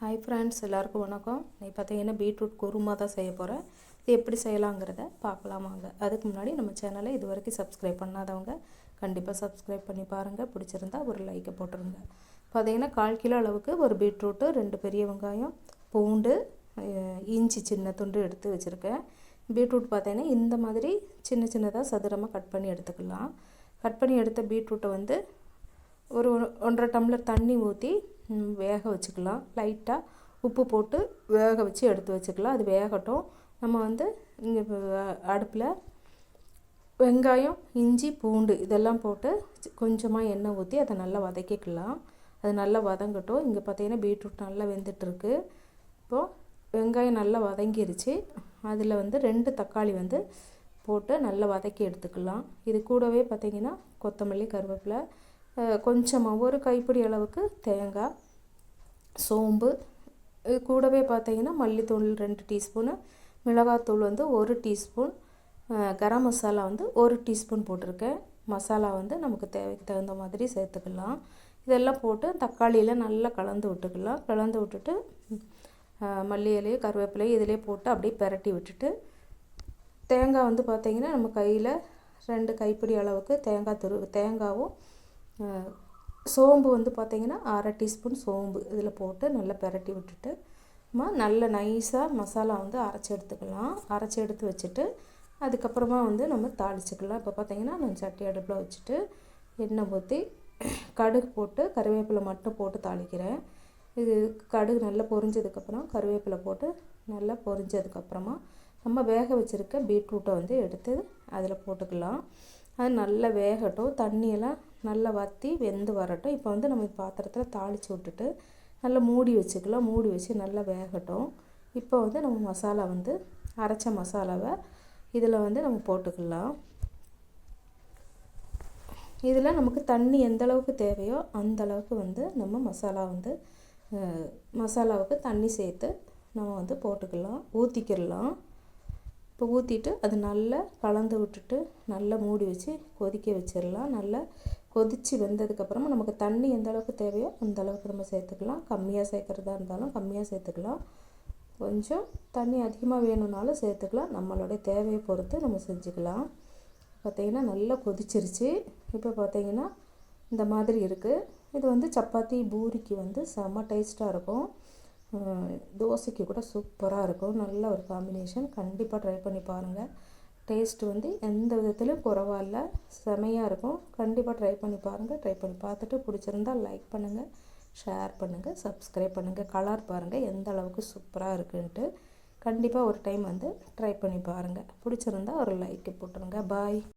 Hi friends எல்லாருக்கும் வணக்கம். நீ பார்த்தீங்கன்னா பீட்ரூட் குருமா தான் செய்ய போகிறேன் இது எப்படி செய்யலாங்கிறத பார்க்கலாமாங்க அதுக்கு முன்னாடி நம்ம சேனலை இது வரைக்கும் சப்ஸ்கிரைப் பண்ணாதவங்க கண்டிப்பாக சப்ஸ்கிரைப் பண்ணி பாருங்கள் பிடிச்சிருந்தா ஒரு லைக்கை போட்டுருங்க. பார்த்தீங்கன்னா கால் கிலோ அளவுக்கு ஒரு பீட்ரூட்டு ரெண்டு பெரிய வெங்காயம் பூண்டு இஞ்சி சின்ன துண்டு எடுத்து வச்சுருக்கேன். பீட்ரூட் பார்த்தீங்கன்னா இந்த மாதிரி சின்ன சின்னதாக சதுரமாக கட் பண்ணி எடுத்துக்கலாம். கட் பண்ணி எடுத்த பீட்ரூட்டை வந்து ஒரு ஒன்றரை டம்ளர் தண்ணி ஊற்றி வேக வச்சுக்கலாம். லைட்டாக உப்பு போட்டு வேக வச்சு எடுத்து வச்சுக்கலாம். அது வேகட்டும். நம்ம வந்து இங்கே அடுப்பில் வெங்காயம் இஞ்சி பூண்டு இதெல்லாம் போட்டு கொஞ்சமாக எண்ணெய் ஊற்றி அதை நல்லா வதக்கிக்கலாம். அது நல்லா வதங்கட்டும். இங்கே பார்த்தீங்கன்னா பீட்ரூட் நல்லா வெந்துட்டுருக்கு. இப்போது வெங்காயம் நல்லா வதங்கிருச்சு. அதில் வந்து ரெண்டு தக்காளி வந்து போட்டு நல்லா வதக்கி எடுத்துக்கலாம். இது கூடவே பார்த்திங்கன்னா கொத்தமல்லி கருவேப்பிலை கொஞ்சமாக ஒரு கைப்பிடி அளவுக்கு தேங்காய் சோம்பு இது கூடவே பார்த்தீங்கன்னா மல்லித்தூள் ரெண்டு டீஸ்பூனு மிளகாத்தூள் வந்து ஒரு டீஸ்பூன் கரம் மசாலா வந்து ஒரு டீஸ்பூன் போட்டிருக்கேன். மசாலா வந்து நமக்கு தேவைக்கு தகுந்த மாதிரி சேர்த்துக்கலாம். இதெல்லாம் போட்டு தக்காளியில் நல்லா கலந்து விட்டுக்கலாம். கலந்து விட்டுட்டு மல்லி இலையை கருவேப்பிலையை இதிலே போட்டு அப்படியே பெரட்டி விட்டுட்டு தேங்காய் வந்து பார்த்திங்கன்னா நம்ம கையில் ரெண்டு கைப்பிடி அளவுக்கு தேங்காய் துரு தேங்காவும் சோம்பு வந்து பார்த்திங்கன்னா அரை டீஸ்பூன் சோம்பு. இதில் போட்டு நல்லா பிரட்டி விட்டுட்டு நம்ம நல்ல நைஸாக மசாலா வந்து அரைச்சி எடுத்துக்கலாம். அரைச்சி எடுத்து வச்சுட்டு அதுக்கப்புறமா வந்து நம்ம தாளிச்சுக்கலாம். இப்போ பார்த்திங்கன்னா நான் சட்டி அடுப்பில் வச்சுட்டு எண்ணெய் ஊற்றி கடுகு போட்டு கருவேப்பிலை மட்டும் போட்டு தாளிக்கிறேன். இது கடுகு நல்லா பொரிஞ்சதுக்கப்புறம் கருவேப்பிலை போட்டு நல்லா பொரிஞ்சதுக்கப்புறமா நம்ம வேக வச்சுருக்க பீட்ரூட்டை வந்து எடுத்து அதில் போட்டுக்கலாம். அது நல்லா வேகட்டும். தண்ணியெல்லாம் நல்லா வற்றி வெந்து வரட்டும். இப்போ வந்து நம்ம பாத்திரத்தில் தாளித்து விட்டுட்டு நல்லா மூடி வச்சுக்கலாம். மூடி வச்சு நல்லா வேகட்டும். இப்போ வந்து நம்ம மசாலா வந்து அரைச்ச மசாலாவை இதில் வந்து நம்ம போட்டுக்கலாம். இதில் நமக்கு தண்ணி எந்த அளவுக்கு தேவையோ அந்த அளவுக்கு வந்து நம்ம மசாலா வந்து மசாலாவுக்கு தண்ணி சேர்த்து நம்ம வந்து போட்டுக்கலாம். ஊற்றிக்கிடலாம் இப்போ ஊற்றிட்டு அது நல்லா கலந்து விட்டுட்டு நல்லா மூடி வச்சு கொதிக்க வச்சிடலாம். நல்லா கொதித்து வெந்ததுக்கப்புறமா நமக்கு தண்ணி எந்த அளவுக்கு தேவையோ அந்த அளவுக்கு நம்ம சேர்த்துக்கலாம். கம்மியாக சேர்க்குறதா இருந்தாலும் கம்மியாக சேர்த்துக்கலாம். கொஞ்சம் தண்ணி அதிகமாக வேணும்னாலும் சேர்த்துக்கலாம். நம்மளுடைய தேவையை பொறுத்து நம்ம செஞ்சுக்கலாம். பார்த்திங்கன்னா நல்லா கொதிச்சிருச்சு. இப்போ பார்த்திங்கன்னா இந்த மாதிரி இருக்குது இது வந்து சப்பாத்தி பூரிக்கு வந்து செம்ம டேஸ்ட்டாக இருக்கும். தோசைக்கு கூட சூப்பராக இருக்கும். நல்ல ஒரு காம்பினேஷன். கண்டிப்பாக ட்ரை பண்ணி பாருங்கள் டேஸ்ட் வந்து எந்த விதத்துலையும் குறவாயில்ல செமையாக இருக்கும். கண்டிப்பாக ட்ரை பண்ணி பாருங்கள் ட்ரை பண்ணி பார்த்துட்டு பிடிச்சிருந்தா லைக் பண்ணுங்கள் ஷேர் பண்ணுங்கள் சப்ஸ்கிரைப் பண்ணுங்கள் கலர் பாருங்கள் எந்த அளவுக்கு சூப்பராக இருக்குன்ட்டு கண்டிப்பாக ஒரு டைம் வந்து ட்ரை பண்ணி பாருங்கள் பிடிச்சிருந்தா ஒரு லைக்கு போட்டுருங்க. பாய்